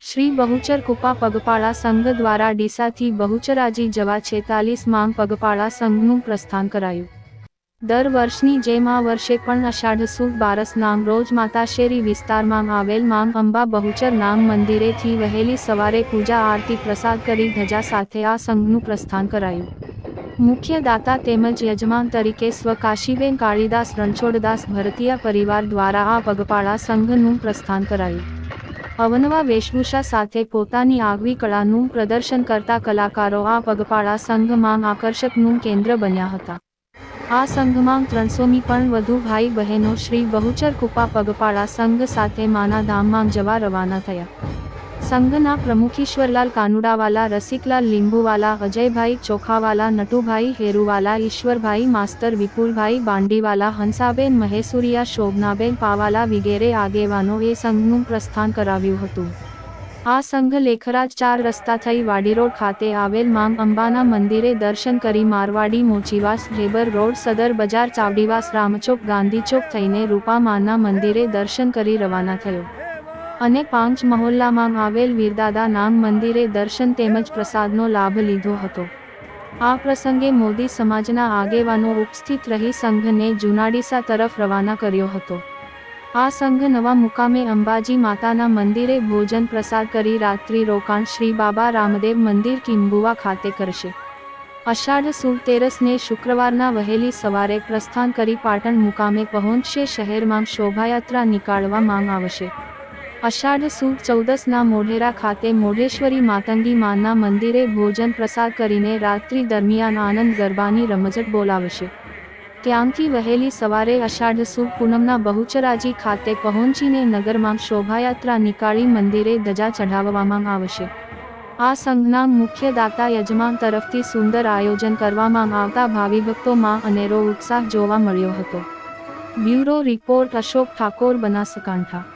શ્રી બહુચર કુપા પગપાળા સંઘ દ્વારા ડીસાથી બહુચરાજી જવા છેતાલીસ માંગ પગપાળા સંઘનું પ્રસ્થાન કરાયું. દર વર્ષની જેમ આ વર્ષે પણ અષાઢ સુદ બારસ નામ રોજ માતાશેરી વિસ્તારમાં આવેલમાં અંબા બહુચર નામ મંદિરેથી વહેલી સવારે પૂજા આરતી પ્રસાદ કરી ધજા સાથે આ સંઘનું પ્રસ્થાન કરાયું. મુખ્ય દાતા તેમજ યજમાન તરીકે સ્વકાશીબેન કાળીદાસ રણછોડદાસ ભરતીયા પરિવાર દ્વારા આ પગપાળા સંઘનું પ્રસ્થાન કરાયું. અવનવા વેશભૂષા સાથે પોતાની આગવી કળાનું પ્રદર્શન કરતા કલાકારો આ પગપાળા સંઘમાં આકર્ષકનું કેન્દ્ર બન્યા હતા. આ સંઘમાં ત્રણસોમી પણ વધુ ભાઈ બહેનો શ્રી બહુચર કુપા પગપાળા સંઘ સાથે માના ધામમાં જવા રવાના થયા. સંઘના પ્રમુખ ઈશ્વરલાલ કાનુડાવાલા, રસિકલાલ લીંબુવાલા, અજયભાઈ ચોખાવાલા, નટુભાઈ હેરુવાલા, ઈશ્વરભાઈ માસ્તર વિપુલભાઈ બાંડીવાલા, હંસાબેન મહેસુરિયા, શોભનાબેન પાવાલા વગેરે આગેવાનો એ સંઘનું પ્રસ્થાન કરાવ્યું હતું. આ સંઘ લેખરાજ ચાર રસ્તા થઈ વાડી રોડ ખાતે આવેલ માંગ અંબાના મંદિરે દર્શન કરી મારવાડી મોચીવાસ ઢેબર રોડ સદર બજાર ચાવડીવાસ રામચોક ગાંધીચોક થઈને રૂપામાના મંદિરે દર્શન કરી રવાના થયો. અને પાંચ મહોલ્લામાં આવેલ વીરદાદા નામ મંદિરે દર્શન તેમજ પ્રસાદનો લાભ લીધો હતો. આ પ્રસંગે મોદી સમાજના આગેવાનો ઉપસ્થિત રહી સંઘને જુનાડીસા તરફ રવાના કર્યો હતો. આ સંઘ નવા મુકામે અંબાજી માતાના મંદિરે ભોજન પ્રસાદ કરી રાત્રિ રોકાણ શ્રી બાબા રામદેવ મંદિર કિંબુવા ખાતે કરશે. અષાઢ સુદ તેરસને શુક્રવારના વહેલી સવારે પ્રસ્થાન કરી પાટણ મુકામે પહોંચશે શહેરમાં શોભાયાત્રા નીકાળવા માંગ આવશે. અષાઢ સુદ ચૌદસના મોઢેરા ખાતે મોઢેશ્વરી માતંગી માના મંદિરે ભોજન પ્રસાદ કરીને રાત્રિ દરમિયાન આનંદ ગરબાની રમઝટ બોલાવશે. ત્યાંથી વહેલી સવારે અષાઢ સુદ પૂનમના બહુચરાજી ખાતે પહોંચીને નગરમાં શોભાયાત્રા નીકાળી મંદિરે ધજા ચઢાવવામાં આવશે. આ સંઘના મુખ્ય દાતા યજમાન તરફથી સુંદર આયોજન કરવામાં આવતા ભાવિભક્તોમાં અનેરો ઉત્સાહ જોવા મળ્યો હતો. Bureau report Ashok Thakor Banaskantha.